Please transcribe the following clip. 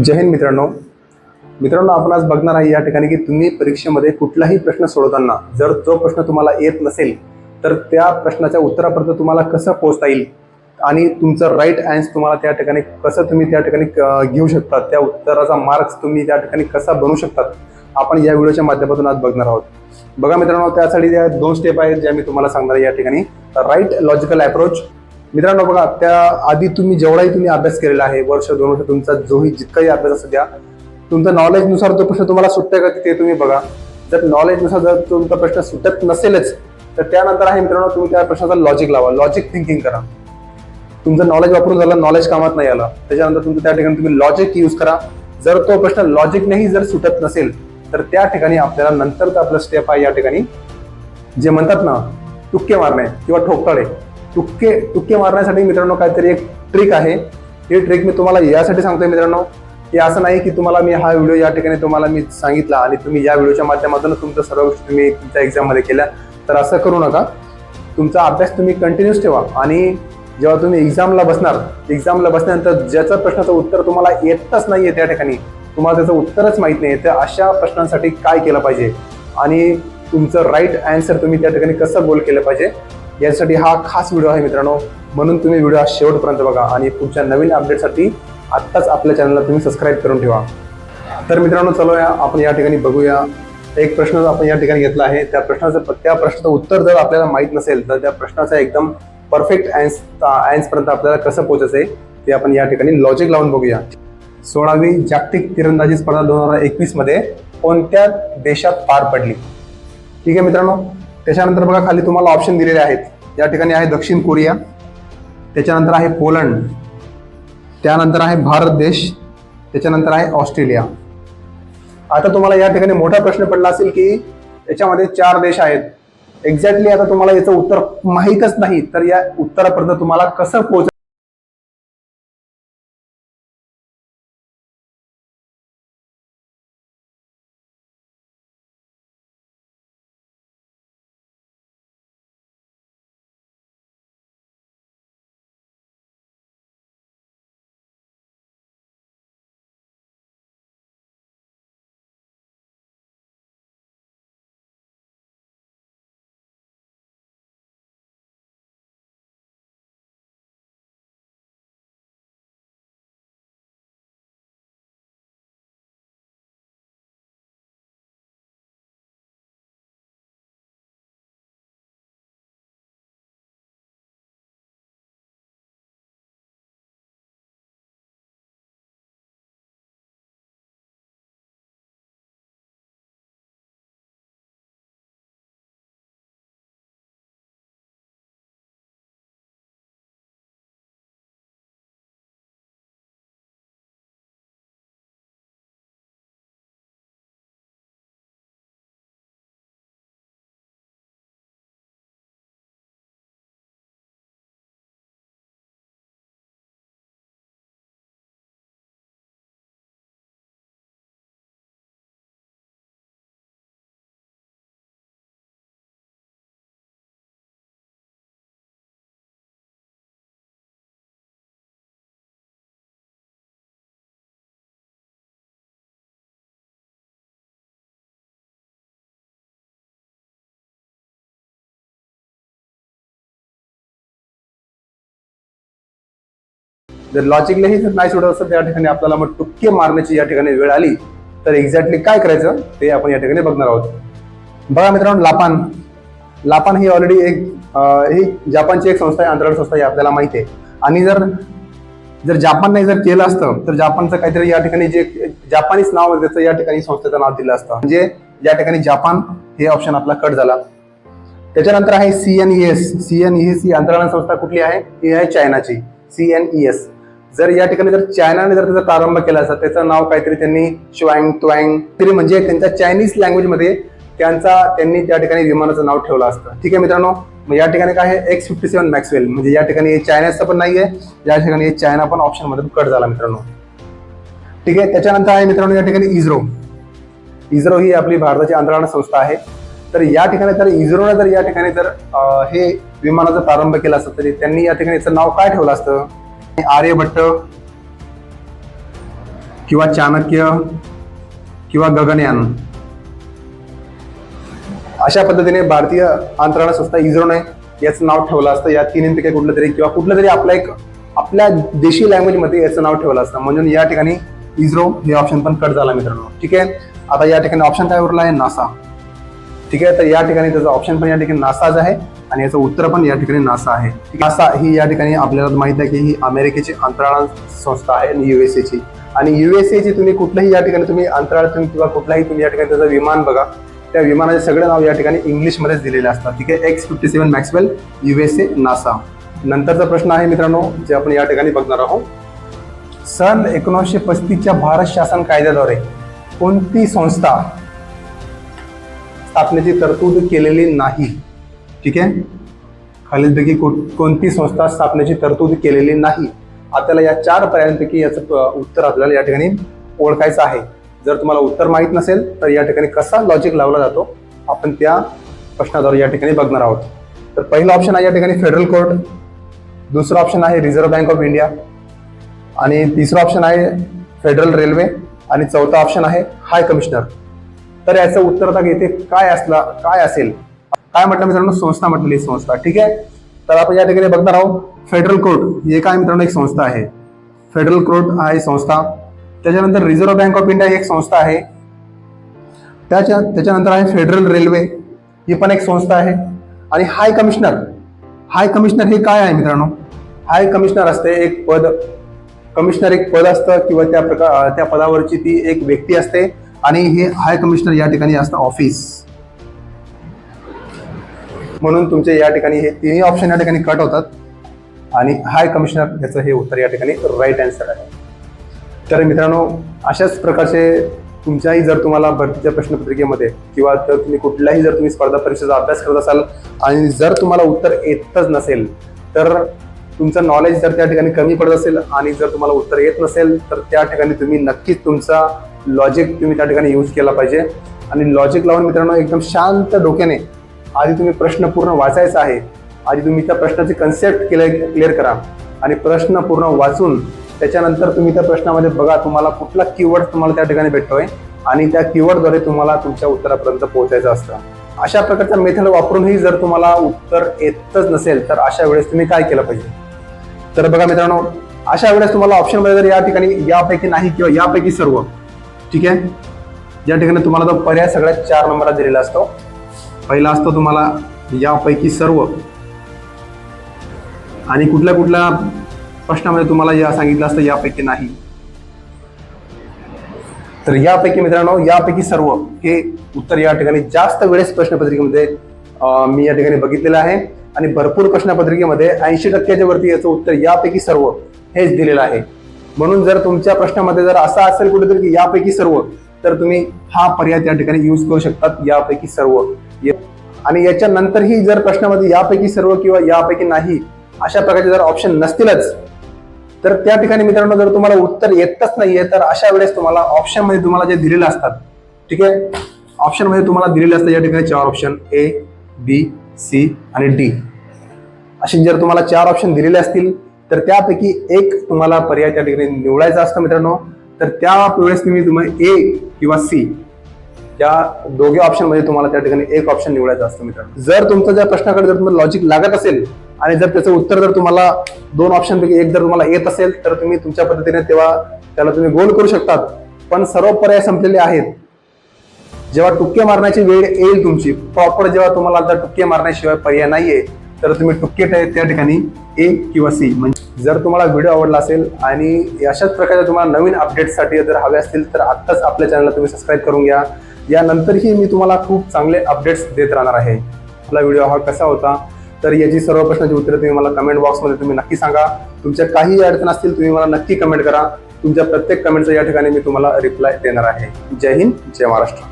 जय हिंद मित्रांनो. मित्रांनो आपण आज बघणार आहे या ठिकाणी की तुम्ही परीक्षेमध्ये कुठलाही प्रश्न सोडवताना जर तो प्रश्न तुम्हाला येत नसेल तर त्या प्रश्नाच्या उत्तरापर्यंत तुम्हाला कसं पोहोचता येईल आणि तुमचं राईट अँस तुम्हाला त्या ठिकाणी कसं तुम्ही त्या ठिकाणी घेऊ शकता त्या उत्तराचा मार्क्स तुम्ही त्या ठिकाणी कसा बनवू शकतात आपण या व्हिडिओच्या माध्यमातून आज बघणार आहोत. बघा मित्रांनो त्यासाठी त्या दोन स्टेप आहेत ज्या मी तुम्हाला सांगणार आहे या ठिकाणी. राईट लॉजिकल अप्रोच मित्रांनो बघा त्या आधी तुम्ही जेवढाही तुम्ही अभ्यास केलेला आहे वर्ष दोन वर्ष तुमचा जोही जितकाही अभ्यास असू द्या तुमचा नॉलेजनुसार तो प्रश्न तुम्हाला सुटतोय का ते तुम्ही बघा. जर नॉलेजनुसार जर तुमचा प्रश्न सुटत नसेलच तर त्यानंतर आहे मित्रांनो तुम्ही त्या प्रश्नाचा लॉजिक लावा. लॉजिक थिंकिंग करा. तुमचं नॉलेज वापरून झालं नॉलेज कामात नाही आलं. त्याच्यानंतर तुमचं त्या ठिकाणी तुम्ही लॉजिक यूज करा. जर तो प्रश्न लॉजिकनेही जर सुटत नसेल तर त्या ठिकाणी आपल्याला नंतर तर आपलं स्टेप आहे या ठिकाणी जे म्हणतात ना तुक्के मारणे किंवा ठोकताळे. तुक्के तुक्के मारण्यासाठी मित्रांनो काहीतरी एक ट्रिक आहे. ही ट्रिक मी तुम्हाला यासाठी सांगतोय मित्रांनो की असं नाही की तुम्हाला मी हा व्हिडिओ या ठिकाणी तुम्हाला मी सांगितला आणि तुम्ही या व्हिडिओच्या माध्यमातून तुमचं सर्व गोष्टी तुम्ही तुमच्या एक्झाममध्ये केल्या. तर असं करू नका. तुमचा अभ्यास तुम्ही कंटिन्यूस ठेवा आणि जेव्हा तुम्ही एक्झामला बसणार एक्झामला बसल्यानंतर ज्याचं प्रश्नाचं उत्तर तुम्हाला येतच नाही आहे त्या ठिकाणी तुम्हाला त्याचं उत्तरच माहीत नाही तर अशा प्रश्नांसाठी काय केलं पाहिजे? आणि तुमचं राईट अँसर तुम्ही त्या ठिकाणी कसं गोल केलं पाहिजे? यासाठी हा खास व्हिडिओ आहे मित्रांनो. म्हणून तुम्ही व्हिडिओ शेवटपर्यंत बघा आणि पुढच्या नवीन अपडेटसाठी आत्ताच आपल्या चॅनलला तुम्ही सबस्क्राईब करून ठेवा. तर मित्रांनो चलूया. आपण या ठिकाणी बघूया. एक प्रश्न आपण या ठिकाणी घेतला आहे त्या प्रश्नाचं त्या प्रश्नाचं उत्तर जर आपल्याला माहीत नसेल तर त्या प्रश्नाचा एकदम परफेक्ट अँस अँसपर्यंत आपल्याला कसं पोहोचायचं आहे ते आपण या ठिकाणी लॉजिक लावून बघूया. सोळावी जागतिक तिरंदाजी स्पर्धा दोन हजार एकवीसमध्ये कोणत्या देशात पार पडली? ठीक आहे मित्रांनो? त्याच्यानंतर बघा खाली तुम्हाला ऑप्शन दिलेले आहेत. या ठिकाणी आहे दक्षिण कोरिया त्याच्यानंतर आहे पोलंड त्यानंतर आहे भारत देश त्याच्यानंतर आहे ऑस्ट्रेलिया. आता तुम्हाला या ठिकाणी मोठा प्रश्न पडला असेल की याच्यामध्ये चार देश आहेत. एक्झॅक्टली आता तुम्हाला याचं उत्तर माहीतच नाही तर या उत्तरापर्यंत तुम्हाला कसं पोहोच जर लॉजिकलाही जर नाही सोडत असेल त्या ठिकाणी आपल्याला मग टुक्के मारण्याची या ठिकाणी वेळ आली तर एक्झॅक्टली काय करायचं ते आपण या ठिकाणी बघणार आहोत. बघा मित्रांनो लापान. लापान ही ऑलरेडी एक ही जपानची एक संस्था आहे अंतराळ संस्था ही आपल्याला माहिती आहे. आणि जर जर जापानने जर केलं असतं तर जापानचं काहीतरी या ठिकाणी जे जापानीच नाव त्याचं या ठिकाणी संस्थेचं नाव दिलं असतं. म्हणजे या ठिकाणी जापान हे ऑप्शन आपला कट झाला. त्याच्यानंतर आहे C N E S. C N E S ही अंतराळ संस्था कुठली आहे? ही आहे चायनाची. C N E S. जर या ठिकाणी जर चायनाने जर त्याचा प्रारंभ केला असता त्याचं नाव काहीतरी त्यांनी श्वांग त्वँग तरी म्हणजे त्यांच्या चायनीज लँग्वेजमध्ये त्यांचा त्यांनी त्या ठिकाणी विमानाचं नाव ठेवलं असतं. ठीक आहे मित्रांनो? मग या ठिकाणी काय आहे? एक्स फिफ्टी सेवन मॅक्सवेल म्हणजे या ठिकाणी चायनाचं पण नाही आहे या ठिकाणी चायना पण ऑप्शनमध्ये कट झाला मित्रांनो. ठीक आहे? त्याच्यानंतर आहे मित्रांनो या ठिकाणी इस्रो इस्रो ही आपली भारताची अंतराळ संस्था आहे. तर या ठिकाणी तर इस्रोने जर या ठिकाणी जर हे विमानाचा प्रारंभ केला असता तरी त्यांनी या ठिकाणी याचं नाव काय ठेवलं असतं? आर्यभट्ट किंवा चाणक्य किंवा गगनयान. अशा पद्धतीने भारतीय अंतराळ संस्था इस्रोने याचं नाव ठेवलं असतं. या तिन्हीपैकी कुठलं तरी किंवा कुठलं तरी आपला एक आपल्या देशी लँग्वेजमध्ये याचं नाव ठेवलं असतं. म्हणून या ठिकाणी इस्रो हे ऑप्शन पण कट झाला मित्रांनो. ठीक आहे? आता या ठिकाणी ऑप्शन काय उरला आहे नासा ठीक आहे? तर या ठिकाणी त्याचं ऑप्शन पण या ठिकाणी नासाच आहे आणि याचं उत्तर पण या ठिकाणी नासा आहे. नासा ही या ठिकाणी आपल्याला माहीत आहे की ही अमेरिकेची अंतराळ संस्था आहे आणि युएसए आणि युएसएची तुम्ही कुठल्याही या ठिकाणी तुम्ही अंतराळातून किंवा कुठलाही तुम्ही या ठिकाणी त्याचं विमान बघा. त्या विमानाचे सगळे नाव या ठिकाणी इंग्लिशमध्येच दिलेले असतात. ठीक आहे? X fifty seven Maxwell USA NASA नंतरचा प्रश्न आहे मित्रांनो जे आपण या ठिकाणी बघणार आहोत. सन एकोणीसशे पस्तीसच्या भारत शासन कायद्याद्वारे कोणती संस्था स्थापनेची तरतूद केलेली नाही. ठीक आहे? खालीलपैकी कोणती संस्था स्थापनेची तरतूद केलेली नाही? आपल्याला या चार पर्यायांपैकी याचं उत्तर आपल्याला या ठिकाणी ओळखायचं आहे. जर तुम्हाला उत्तर माहीत नसेल तर या ठिकाणी कसा लॉजिक लावला जातो आपण त्या प्रश्नाद्वारे या ठिकाणी बघणार आहोत. तर पहिला ऑप्शन आहे या ठिकाणी फेडरल कोर्ट दुसरा ऑप्शन आहे रिझर्व्ह बँक ऑफ इंडिया आणि तिसरा ऑप्शन आहे फेडरल रेल्वे आणि चौथा ऑप्शन आहे हाय कमिशनर तर याचं उत्तर आता येथे काय असला काय असेल? काय म्हटलं मित्रांनो? संस्था म्हटलेली संस्था. ठीक आहे? तर आपण या ठिकाणी बघणार आहोत फेडरल कोर्ट हे काय मित्रांनो? एक संस्था आहे. फेडरल कोर्ट हा एक संस्था. त्याच्यानंतर रिझर्व्ह बँक ऑफ इंडिया ही एक संस्था आहे. त्याच्या त्याच्यानंतर आहे फेडरल रेल्वे ही पण एक संस्था आहे. आणि हाय कमिशनर हाय कमिशनर हे काय आहे मित्रांनो? हाय कमिशनर असते एक पद. कमिशनर एक पद असतं किंवा त्या प्रकार त्या पदावरची ती एक व्यक्ती असते. आणि हे हाय कमिशनर या ठिकाणी असतं ऑफिस म्हणून तुमचे या ठिकाणी हे तिन्ही ऑप्शन या ठिकाणी कट होतात. आणि हाय कमिशनर याचं हे उत्तर या ठिकाणी राईट आन्सर आहे. तर मित्रांनो अशाच प्रकारचे तुमच्याही जर तुम्हाला भरतीच्या प्रश्नपत्रिकेमध्ये किंवा जर तुम्ही कुठल्याही जर तुम्ही स्पर्धा परीक्षेचा अभ्यास करत असाल आणि जर तुम्हाला उत्तर येतच नसेल तर तुमचं नॉलेज जर त्या ठिकाणी कमी पडत असेल आणि जर तुम्हाला उत्तर येत नसेल तर त्या ठिकाणी तुम्ही नक्कीच तुमचा लॉजिक तुम्ही त्या ठिकाणी यूज केला पाहिजे. आणि लॉजिक लावून मित्रांनो एकदम शांत डोक्याने आधी तुम्ही प्रश्न पूर्ण वाचायचा आहे. आधी तुम्ही त्या प्रश्नाचे कन्सेप्ट क्लिअर क्लिअर करा. आणि प्रश्न पूर्ण वाचून त्याच्यानंतर तुम्ही त्या प्रश्नामध्ये बघा तुम्हाला कुठला कीवर्ड तुम्हाला त्या ठिकाणी भेटतोय. आणि त्या कीवर्डद्वारे तुम्हाला तुमच्या उत्तरापर्यंत पोहोचायचं असतं. अशा प्रकारचा मेथड वापरूनही जर तुम्हाला उत्तर येतच नसेल तर अशा वेळेस तुम्ही काय केलं पाहिजे? तर बघा मित्रांनो अशा वेळेस तुम्हाला ऑप्शनमध्ये जर या ठिकाणी यापैकी नाही किंवा यापैकी सर्व ठीक आहे? या ठिकाणी तुम्हाला तो पर्याय सगळ्यात चार नंबरला दिलेला असतो. पहिला असतो तुम्हाला यापैकी सर्व. आणि कुठल्या कुठल्या प्रश्नामध्ये तुम्हाला या सांगितलं असतं यापैकी नाही. तर यापैकी मित्रांनो यापैकी सर्व हे उत्तर या ठिकाणी जास्त वेळेस प्रश्नपत्रिकेमध्ये मी या ठिकाणी बघितलेलं आहे. आणि भरपूर प्रश्नपत्रिकेमध्ये ऐंशी टक्क्याच्या वरती याचं उत्तर यापैकी सर्व हेच दिलेलं आहे. म्हणून जर तुमच्या प्रश्नामध्ये जर असा असेल कुठेतरी की यापैकी सर्व तर तुम्ही हा पर्याय त्या ठिकाणी यूज करू शकतात यापैकी सर्व. ये- आणि याच्या नंतरही जर प्रश्नामध्ये यापैकी सर्व किंवा यापैकी नाही अशा प्रकारचे जर ऑप्शन नसतीलच तर त्या ठिकाणी मित्रांनो जर तुम्हाला उत्तर येतच नाहीये तर अशा वेळेस तुम्हाला ऑप्शनमध्ये तुम्हाला जे दिलेले असतात ठीक आहे? ऑप्शनमध्ये तुम्हाला दिलेले असतात या ठिकाणी चार ऑप्शन ए बी सी आणि डी असे जर तुम्हाला चार ऑप्शन दिलेले असतील तर त्यापैकी एक तुम्हाला पर्याय त्या ठिकाणी निवडायचा असतं मित्रांनो. तर त्या वेळेस तुम्ही तुम्ही ए किंवा सी त्या दोघे ऑप्शनमध्ये तुम्हाला त्या ठिकाणी एक ऑप्शन निवडायचं असतं मित्रांनो. जर तुमचं ज्या प्रश्नाकडे जर तुम्हाला लॉजिक लागत असेल आणि जर त्याचं उत्तर जर तुम्हाला दोन ऑप्शन पैकी एक जर तुम्हाला येत असेल तर तुम्ही तुमच्या पद्धतीने तेव्हा त्याला तुम्ही गोल करू शकतात. पण सर्व पर्याय संपलेले आहेत. जेव्हा टुक्के मारण्याची वेळ येईल तुमची प्रॉपर जेव्हा तुम्हाला आता टुक्के मारण्याशिवाय पर्याय नाहीये तर तुम्ही टुकेट आहे त्या ठिकाणी ए किंवा सी. म्हणजे जर तुम्हाला व्हिडिओ आवडला असेल आणि अशाच प्रकारच्या तुम्हाला नवीन अपडेट्ससाठी जर हवे असतील तर आत्ताच आपल्या चॅनलला तुम्ही सबस्क्राईब करून घ्या. यानंतरही मी तुम्हाला खूप चांगले अपडेट्स देत राहणार आहे. आपला व्हिडिओ हा कसा होता? तर याची सर्व प्रश्नाची उत्तरे तुम्ही मला कमेंट बॉक्समध्ये तुम्ही नक्की सांगा. तुमच्या काही अडचण असतील तुम्ही मला नक्की कमेंट करा. तुमच्या प्रत्येक कमेंटचा या ठिकाणी मी तुम्हाला रिप्लाय देणार आहे. जय हिंद जय महाराष्ट्र.